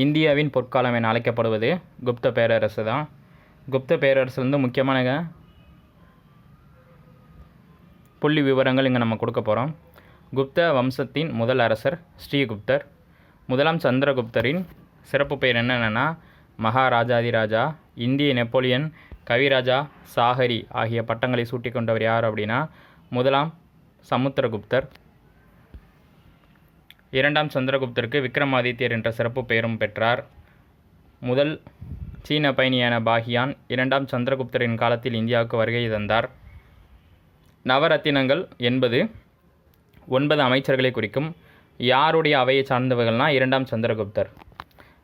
இந்தியாவின் பொற்காலம் என அழைக்கப்படுவது குப்த பேரரசு தான். குப்த பேரரசுலேருந்து முக்கியமான புள்ளி விவரங்கள் இங்கே நம்ம கொடுக்க போகிறோம். குப்த வம்சத்தின் முதல் அரசர் ஸ்ரீகுப்தர். முதலாம் சந்திரகுப்தரின் சிறப்பு பெயர் என்னென்னா மகாராஜாதிராஜா இந்திய நெப்போலியன் கவிராஜா சாகரி ஆகிய பட்டங்களை சூட்டிக்கொண்டவர் யார் அப்படின்னா முதலாம் சமுத்திரகுப்தர். இரண்டாம் சந்திரகுப்தருக்கு விக்ரமாதித்யர் என்ற சிறப்பு பெயரும் பெற்றார். முதல் சீன பயணியான பாகியான் இரண்டாம் சந்திரகுப்தரின் காலத்தில் இந்தியாவுக்கு வருகை தந்தார். நவரத்தினங்கள் என்பது ஒன்பது அமைச்சர்களை குறிக்கும் யாருடைய அவையை சார்ந்தவர்கள்னா இரண்டாம் சந்திரகுப்தர்.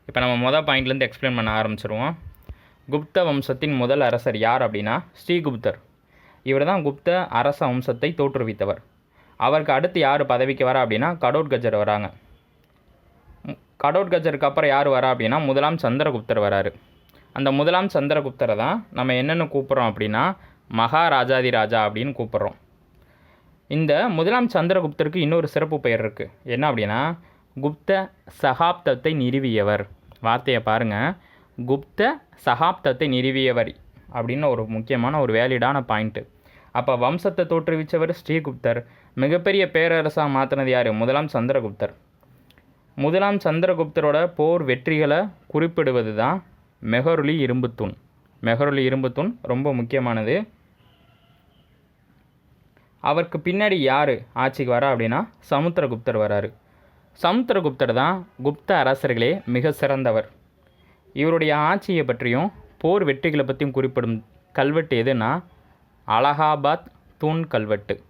இப்போ நம்ம மொதல் பாயிண்ட்லேருந்து எக்ஸ்பிளைன் பண்ண ஆரம்பிச்சிருவோம். குப்த வம்சத்தின் முதல் அரசர் யார் அப்படின்னா ஸ்ரீகுப்தர். இவர் தான் குப்த அரச வம்சத்தை தோற்றுவித்தவர். அவருக்கு அடுத்து யார் பதவிக்கு வரா அப்படின்னா கடோட்கஜர் வராங்க. கடோட் கஜருக்கு அப்புறம் யார் வரா அப்படின்னா முதலாம் சந்திரகுப்தர் வராரு. அந்த முதலாம் சந்திரகுப்தரை தான் நம்ம என்னென்னு கூப்பிட்றோம் அப்படின்னா மகாராஜாதி ராஜா அப்படின்னு கூப்பிட்றோம். இந்த முதலாம் சந்திரகுப்தருக்கு இன்னொரு சிறப்பு பெயர் இருக்குது என்ன அப்படின்னா குப்த சகாப்தத்தை நிறுவியவர். வார்த்தையை பாருங்கள் குப்த சகாப்தத்தை நிறுவியவர் அப்படின்னு ஒரு முக்கியமான ஒரு வேலிடான பாயிண்ட்டு அப்போ வம்சத்தை தோற்றுவிச்சவர் ஸ்ரீகுப்தர். மிகப்பெரிய பேரரசாக மாற்றினது யார்? முதலாம் சந்திரகுப்தர். முதலாம் சந்திரகுப்தரோட போர் வெற்றிகளை குறிப்பிடுவது தான் மெஹருலி இரும்புத்தூண். மெஹருலி இரும்புத்தூண் ரொம்ப முக்கியமானது. அவருக்கு பின்னாடி யார் ஆட்சிக்கு வரா அப்படின்னா சமுத்திரகுப்தர் வராரு. சமுத்திரகுப்தர் தான் குப்த அரசர்களே மிக சிறந்தவர். இவருடைய ஆட்சியை பற்றியும் போர் வெற்றிகளை பற்றியும் குறிப்பிடும் கல்வெட்டு எதுனா அலகாபாத் தூண் கல்வெட்டு.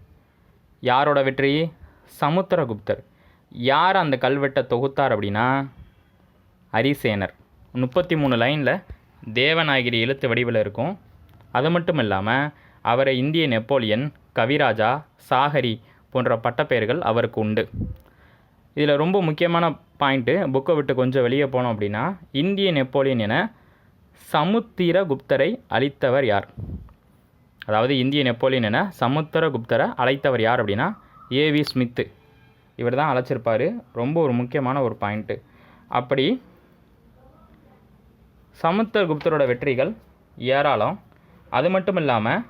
யாரோட வெற்றி? சமுத்திரகுப்தர். யார் அந்த கல்வெட்டை தொகுத்தார் அப்படின்னா அரிசேனர். முப்பத்தி மூணு லைனில் தேவநாயகிரி எழுத்து வடிவில் இருக்கும். அது மட்டும் இல்லாமல் அவரை இந்திய நெப்போலியன் கவிராஜா சாகரி போன்ற பட்டப்பெயர்கள் அவருக்கு உண்டு. இதில் ரொம்ப முக்கியமான பாயிண்ட்டு புக்கை விட்டு கொஞ்சம் வெளியே போனோம் அப்படின்னா இந்திய நெப்போலியன் என சமுத்திர குப்தரை அழித்தவர் யார்? அதாவது இந்திய நெப்போலியன் என சமுத்திரகுப்தரை அழைத்தவர் யார் அப்படின்னா ஏவி ஸ்மித்து. இவர் தான் அழைச்சிருப்பார். ரொம்ப ஒரு முக்கியமான ஒரு பாயிண்ட்டு அப்படி சமுத்திரகுப்தரோட வெற்றிகள் ஏராளம். அது மட்டும் இல்லாமல்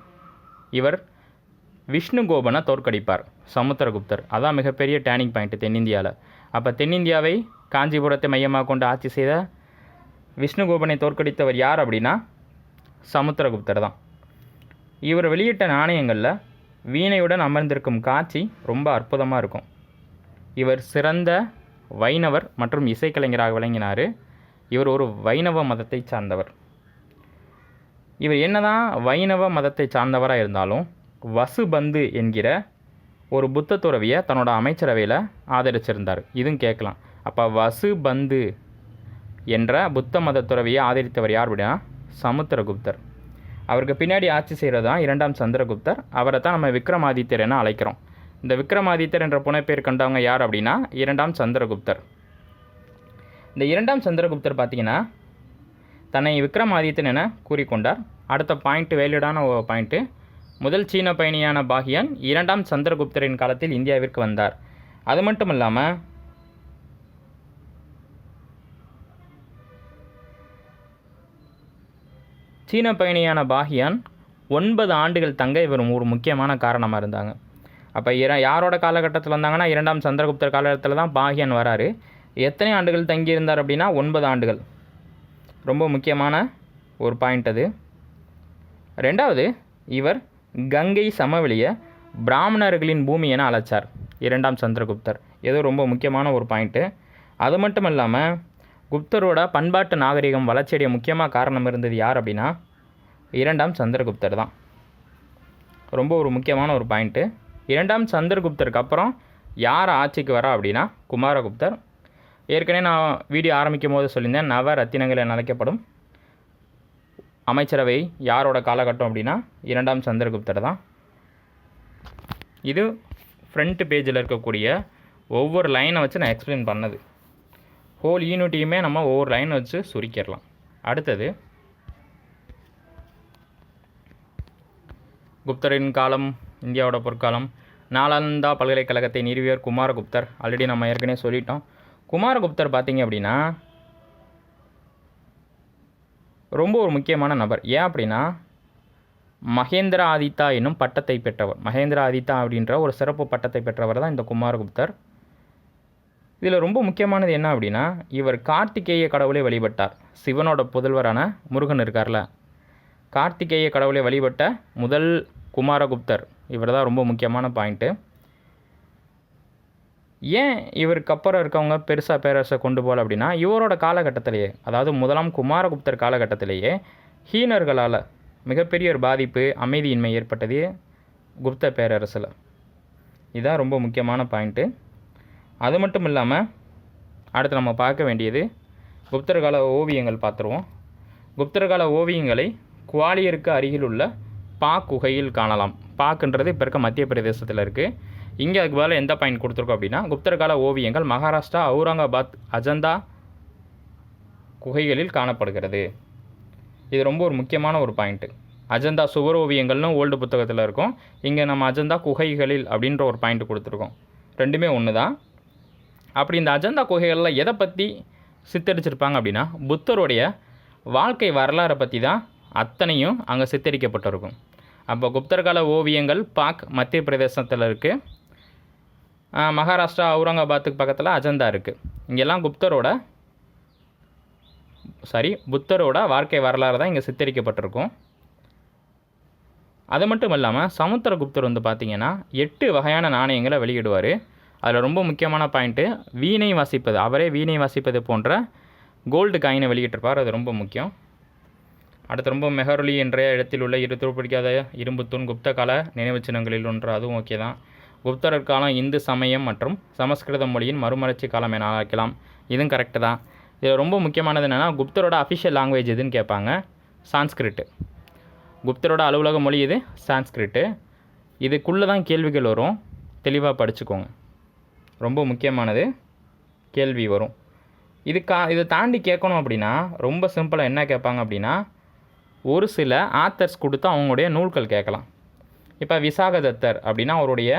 இவர் விஷ்ணு கோபனை தோற்கடிப்பார் சமுத்திரகுப்தர் அதான் மிகப்பெரிய டேர்னிங் பாயிண்ட் தென்னிந்தியாவில் அப்போ தென்னிந்தியாவை காஞ்சிபுரத்தை மையமாக கொண்டு ஆட்சி செய்த விஷ்ணுகோபனை தோற்கடித்தவர் யார் அப்படின்னா சமுத்திரகுப்தர் தான். இவர் வெளியிட்ட நாணயங்களில் வீணையுடன் அமர்ந்திருக்கும் காட்சி ரொம்ப அற்புதமாக இருக்கும். இவர் சிறந்த வைணவர் மற்றும் இசைக்கலைஞராக விளங்கினார். இவர் ஒரு வைணவ மதத்தை சார்ந்தவர். இவர் என்னதான் வைணவ மதத்தை சார்ந்தவராக இருந்தாலும் வசுபந்து என்கிற ஒரு புத்த துறவியை தன்னோட அமைச்சரவையில் ஆதரிச்சிருந்தார். இதுவும் கேட்கலாம். அப்போ வசுபந்து என்ற புத்த மத துறவியை ஆதரித்தவர் யார் அப்படின்னா சமுத்திரகுப்தர். அவருக்கு பின்னாடி ஆட்சி செய்கிறது தான் இரண்டாம் சந்திரகுப்தர். அவரை தான் நம்ம விக்ரமாதித்யர் என அழைக்கிறோம். இந்த விக்ரமாதித்யர் என்ற புனைப்பெயர் கண்டவங்க யார் அப்படின்னா இரண்டாம் சந்திரகுப்தர். இந்த இரண்டாம் சந்திரகுப்தர் பார்த்தீங்கன்னா தன்னை விக்ரமாதித்யன் என கூறிக்கொண்டார். அடுத்த பாயிண்ட் வேலிடான பாயிண்ட்டு முதல் சீன பயணியான பாகியான் இரண்டாம் சந்திரகுப்தரின் காலத்தில் இந்தியாவிற்கு வந்தார். அது மட்டும் இல்லாமல் சீன பயணியான பாகியான் ஒன்பது ஆண்டுகள் தங்க இவர் ஒரு முக்கியமான காரணமாக இருந்தாங்க. அப்போ இர யாரோட காலகட்டத்தில் வந்தாங்கன்னா இரண்டாம் சந்திரகுப்தர் காலகட்டத்தில் தான் பாகியான் வராரு. எத்தனை ஆண்டுகள் தங்கியிருந்தார் அப்படின்னா ஒன்பது ஆண்டுகள். ரொம்ப முக்கியமான ஒரு பாயிண்ட் அது. ரெண்டாவது இவர் கங்கை சமவெளியை பிராமணர்களின் பூமி என அழைச்சார் இரண்டாம் சந்திரகுப்தர். ஏதோ ரொம்ப முக்கியமான ஒரு பாயிண்ட்டு அது மட்டும் இல்லாமல் குப்தரோட பண்பாட்டு நாகரிகம் வளர்ச்சியடைய முக்கியமாக காரணம் இருந்தது யார் அப்படின்னா இரண்டாம் சந்திரகுப்தர் தான். ரொம்ப ஒரு முக்கியமான ஒரு பாயிண்ட்டு இரண்டாம் சந்திரகுப்தருக்கு அப்புறம் யார் ஆட்சிக்கு வரா அப்படின்னா குமாரகுப்தர். ஏற்கனவே நான் வீடியோ ஆரம்பிக்கும் போது சொல்லியிருந்தேன் நவ ரத்தினங்கள் என அழைக்கப்படும் அமைச்சரவை யாரோட காலகட்டம் அப்படின்னா இரண்டாம் சந்திரகுப்தர் தான். இது ஃப்ரண்ட் பேஜில் இருக்கக்கூடிய ஒவ்வொரு லைனை வச்சு நான் எக்ஸ்பிளைன் பண்ணது. ஹோல் யூனிட்டையுமே நம்ம ஒவ்வொரு லைன் வச்சு சுருக்கிடலாம். அடுத்தது குப்தரின் காலம் இந்தியாவோட பொற்காலம். நாலந்தா பல்கலைக்கழகத்தை நிறுவியர் குமாரகுப்தர். ஆல்ரெடி நம்ம ஏற்கனவே சொல்லிட்டோம். குமாரகுப்தர் பார்த்தீங்க அப்படின்னா ரொம்ப ஒரு முக்கியமான நபர். ஏன் அப்படின்னா மகேந்திர ஆதித்தா என்னும் பட்டத்தை பெற்றவர். மகேந்திர ஆதித்தா அப்படின்ற ஒரு சிறப்பு பட்டத்தை பெற்றவர் தான் இந்த குமாரகுப்தர். இதில் ரொம்ப முக்கியமானது என்ன அப்படின்னா இவர் கார்த்திகேய கடவுளை வழிபட்டார். சிவனோட புதல்வரான முருகன் இருக்கார்ல. கார்த்திகேய கடவுளை வழிபட்ட முதல் குமாரகுப்தர். இவர் தான் ரொம்ப முக்கியமான பாயிண்ட்டு. ஏன் இவருக்கு அப்புறம் இருக்கவங்க பெருசாக பேரரசை கொண்டு போகல அப்படின்னா இவரோட காலகட்டத்திலேயே அதாவது முதலாம் குமாரகுப்தர் காலகட்டத்திலேயே ஹீனர்களால் மிகப்பெரிய ஒரு பாதிப்பு அமைதியின்மை ஏற்பட்டது குப்த பேரரசில். இதுதான் ரொம்ப முக்கியமான பாயிண்ட்டு. அது மட்டும் இல்லாமல் அடுத்து நம்ம பார்க்க வேண்டியது குப்தர்கால ஓவியங்கள் பார்த்துருவோம். குப்தர்கால ஓவியங்களை குவாலியருக்கு அருகில் உள்ள பாக் குகையில் காணலாம். பாக்குன்றது இப்போ இருக்க மத்திய பிரதேசத்தில் இருக்குது இங்கே அதுக்கு பதிலாக எந்த பாயிண்ட் கொடுத்துருக்கோம் அப்படின்னா குப்தர்கால ஓவியங்கள் மகாராஷ்டிரா அவுரங்காபாத் அஜந்தா குகைகளில் காணப்படுகிறது. இது ரொம்ப ஒரு முக்கியமான ஒரு பாயிண்ட்டு அஜந்தா சுவர் ஓவியங்கள்னு ஓல்டு புத்தகத்தில் இருக்கும். இங்கே நம்ம அஜந்தா குகைகளில் அப்படின்ற ஒரு பாயிண்ட் கொடுத்துருக்கோம். ரெண்டுமே ஒன்று தான் அப்படி இந்த அஜந்தா குகைகளில் எதை பற்றி சித்தரிச்சிருப்பாங்க அப்படின்னா புத்தருடைய வாழ்க்கை வரலாறை பற்றி தான் அத்தனையும் அங்கே சித்தரிக்கப்பட்டிருக்கும். அப்போ குப்தர் கால ஓவியங்கள் பாக் மத்திய பிரதேசத்தில் இருக்குது மகாராஷ்டிரா அவுரங்காபாத்துக்கு பக்கத்தில் அஜந்தா இருக்குது இங்கெல்லாம் குப்தரோட சாரி புத்தரோட வாழ்க்கை வரலாறு தான் இங்கே சித்தரிக்கப்பட்டிருக்கும். அது மட்டும் இல்லாமல் சமுத்திரகுப்தர் வந்து பார்த்திங்கன்னா எட்டு வகையான நாணயங்களை வெளியிடுவார். அதில் ரொம்ப முக்கியமான பாயிண்ட்டு வீணை வாசிப்பது. அவரே வீணை வாசிப்பது போன்ற கோல்டு காயினை வெளியிட்டிருப்பார். அது ரொம்ப முக்கியம். அடுத்து ரொம்ப மெஹருலி என்ற இடத்தில் உள்ள இரு துருப்பிடிக்காத இரும்புத்தூண் குப்த கால நினைவு சின்னங்களில் ஒன்று. அதுவும் ஓகே தான். குப்தரர் காலம் இந்து சமயம் மற்றும் சமஸ்கிருத மொழியின் மறுமலர்ச்சி காலம் என அழைக்கலாம் இதுவும் கரெக்டு தான். இதில் ரொம்ப முக்கியமானது என்னென்னா குப்தரோட அஃபிஷியல் லாங்குவேஜ் எதுன்னு கேட்பாங்க? சான்ஸ்கிரிட்டு. குப்தரோட அலுவலக மொழி இது சான்ஸ்கிரிட்டு. இதுக்குள்ளே தான் கேள்விகள் வரும். தெளிவாக படிச்சுக்கோங்க. ரொம்ப முக்கியமானது கேள்வி வரும். இதுக்கா இதை தாண்டி கேட்கணும் அப்படின்னா ரொம்ப சிம்பிளாக என்ன கேட்பாங்க அப்படின்னா ஒரு சில ஆத்தர்ஸ் கொடுத்து அவங்களுடைய நூல்கள் கேட்கலாம். இப்போ விசாகதத்தர் அப்படின்னா அவருடைய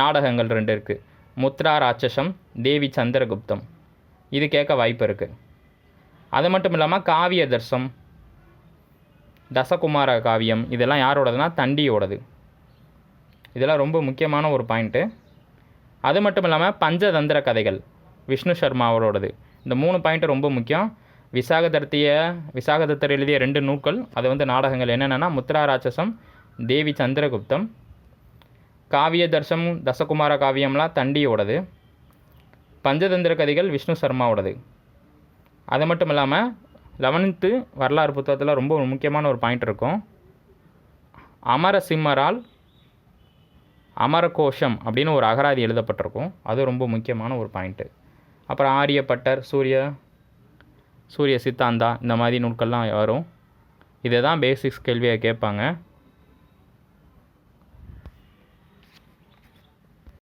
நாடகங்கள் ரெண்டு இருக்குது முத்ரா ராட்சசம் தேவி சந்திரகுப்தம். இது கேட்க வாய்ப்பு இருக்குது அது மட்டும் இல்லாமல் காவிய தர்சம் தசகுமார காவியம் இதெல்லாம் யாரோடதுன்னா தண்டியோடது. இதெல்லாம் ரொம்ப முக்கியமான ஒரு பாயிண்ட்டு. அது மட்டும் இல்லாமல் பஞ்சதந்திர கதைகள். விஷ்ணு சர்மா அவரோடது. இந்த மூணு பாயிண்ட்டு ரொம்ப முக்கியம். விசாகதர்த்திய விசாகதத்தர் எழுதிய ரெண்டு நூல்கள் அது வந்து நாடகங்கள் என்னென்னா முத்ரா ராட்சசம் தேவி சந்திரகுப்தம் காவிய தர்சம் தசகுமார காவியம்லாம் தண்டியோடது. பஞ்சதந்திர கதைகள் விஷ்ணு சர்மாவோடது. அது மட்டும் இல்லாமல் லெவன்த்து வரலாறு புத்தகத்தில் ரொம்ப ஒரு முக்கியமான ஒரு பாயிண்ட் இருக்கும். அமர சிம்மரால் அமரகோஷம் அப்படின்னு ஒரு அகராதி எழுதப்பட்டிருக்கும். அது ரொம்ப முக்கியமான ஒரு பாயிண்ட்டு அப்புறம் ஆரியப்பட்டர் சூரிய சூரிய சித்தாந்தா இந்த மாதிரி நூல்கள்லாம் வரும். இதை தான் பேசிக்ஸ் கேள்வியை கேட்பாங்க.